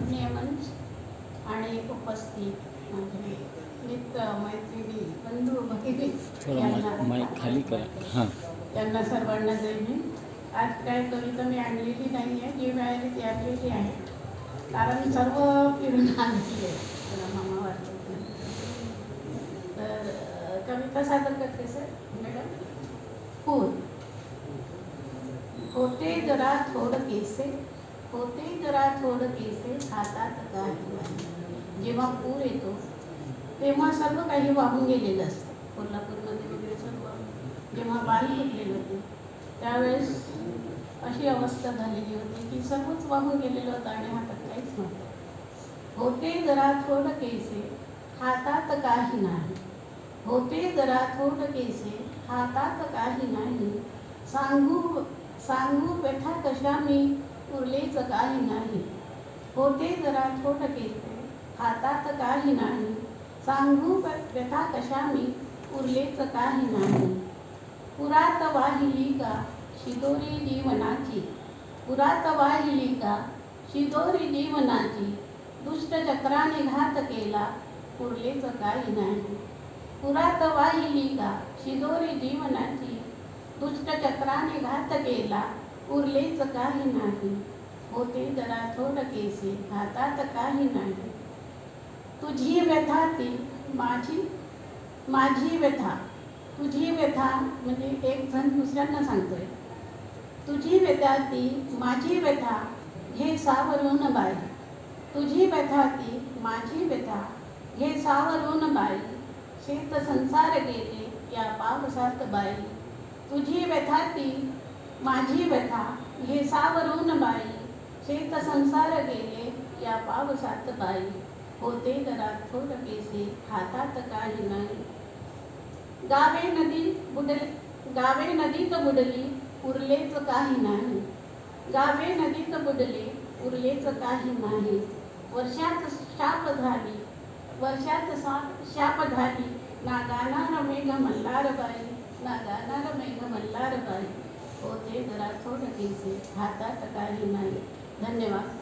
नियमन आणि उपस्थित माझे मित्र मैत्रिणी बंधू भगिनी यांना खाली करा. हां. त्यांना सर्वांना हिंद आज काय कविता मी आणलेली नाही आहे जी मिळाली ती आणलेली आहे. कारण सर्व फिरून आणलेली आहे तुला मामा वाटत नाही. तर कविता सादर करते सर मॅडम? पूर होते जरा थोड केसे होते जरा थोडं केसे हातात काही नाही जेव्हा पूर येतो तेव्हा सर्व काही वाहून गेलेलं असतं. कोल्हापूरमध्ये वगैरे सर्व जेव्हा बाल फुटलेलं होते त्यावेळेस अशी अवस्था झालेली होती की सर्वच वाहून गेलेलं होतं आणि हातात काहीच नव्हतं. होते जरा थोडं केसे हातात काही नाही. होते जरा थोडं केसे हातात काही नाही. सांगू सांगू व्यथा कशा मी? उरलेच काही नाही. होते जरा थोड केसे हातात काही नाही. सांगू व्यथा कशा मी उरलेच काही नाही. पुरात वाहिली का शिदोरी जीवनाची? पुरात वाहिली का शिदोरी जीवनाची? दुष्ट चक्राने घात केला उरलेच काही नाही. पुरात वाहिली का शिदोरी जीवनाची? दुष्ट चक्राने घात केला उरलेच काही नाही. होते जरा थोड केसे हातात काही नाही. तुझी व्यथा ती माझी माझी व्यथा. तुझी व्यथा म्हणजे एक जण दुसऱ्यांना सांगतोय. तुझी व्यथा ती माझी व्यथा घे सावरून बाई. तुझी व्यथा ती माझी व्यथा घे सावरून बाई. शेत संसार गेले या पावसात बाई. तुझी व्यथा ती माझी व्यथा हे सावरून बाई शेत संसार गेले या पावसात बाई. होते घरात थोड केसे हातात काही नाही. गावे नदी बुडले गावे नदीत बुडली उरलेच काही नाही. गावे नदीत बुडले उरलेच काही नाही. वर्षात शाप झाली वर्षात सा- शाप झाली. ना गाणार मेघ मल्हार बाई ना गाणार मेघ मल्हार बाई. पोचे दरासो नटीचे हातात काही नाही. धन्यवाद.